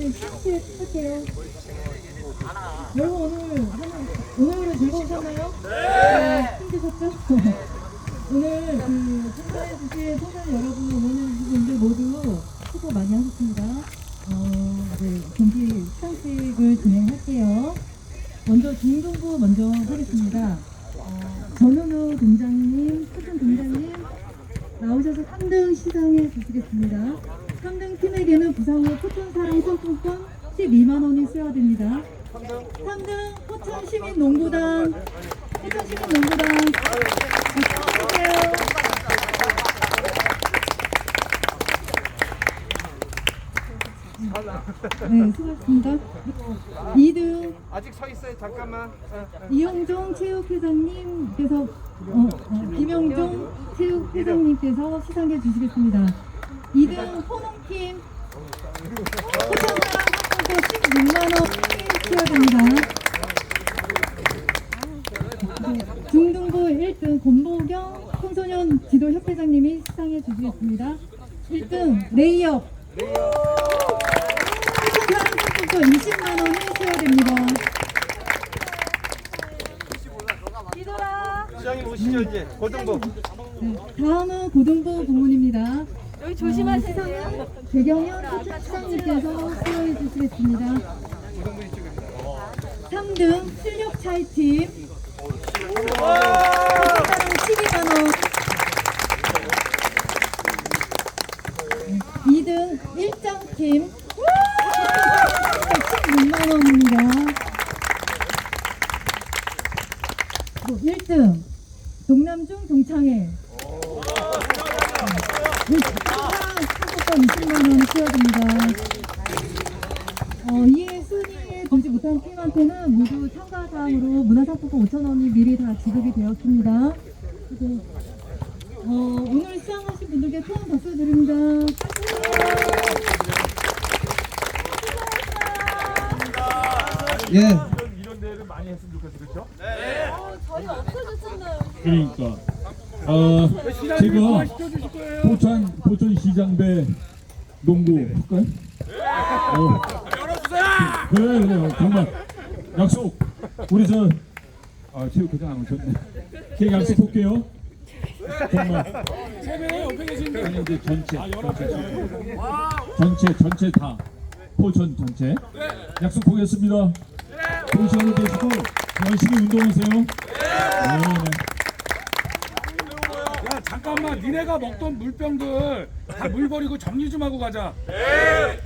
네, 시작해 할게요. 여러분 오늘 하는 오늘은 즐거우셨나요? 네. 힘드셨죠? 오늘 그 참가해 주신 청소년 여러분, 응원해주신 분들 모두 수고 많이 하셨습니다. 어, 네, 경기 시상식을 진행할게요. 먼저 주인공부 먼저 하겠습니다. 어, 전현우 동장님, 수준 동장님 나오셔서 3등 시상해 주시겠습니다. 3등 팀에게는 부상후 포 천사랑 상품권 12만 원이 수여됩니다. 3등 포천 시민 농구단 포천 시민 농구단 박수 주세요. 네, 수고하셨습니다. 2등 아직 서 있어요. 잠깐만. 어, 어. 이영종 체육회장님께서 어, 어, 김영종 체육회장님께서 시상해 주시겠습니다. 2등 호농팀 16만 원 수여됩니다. 중등부 1등 권보경 청소년 지도협회장님이 시상해 주시겠습니다. 1등 레이업 포천사랑 상품권 20만 원이 수여됩니다. 시장님 오시죠 이제. 고등부. 네, 다음은 고등부 부문입니다. 여기 조심하세요. 배경현 포천시장님께서 수여해 주시겠습니다. 3등 실력 차이팀 포천사랑 12만 원 2등 일장팀 16만 원입니다. 1등 동남중 동창회 상품권 20만 원 수여됩니다. 어, 이에 순위에 보지 못한 팀한테는 모두 참가상으로 문화상품권 5천 원이 미리 다 지급이 되었습니다. 그리고 어, 오늘 수상하신 분들께 큰 박수 드립니다. 예, 이런 이런 대회를 많이 했으면 좋겠어, 그렇죠? 저희 없어졌잖아요. 그러니까 어 제가. 포천 포천 시장배 농구 할까요? 어. 그래 그래요 정말 약속 우리 저 아, 체육회장 안 오셨네. 제가 약속할게요. 정말 아니 이제 전체 전체 전체 다 포천 전체 약속 보겠습니다. 좋은 시간 되시고 열심히 운동하세요. 네. 야 잠깐만 니네가 먹던 물병들 다 물 버리고 정리 좀 하고 가자. 네.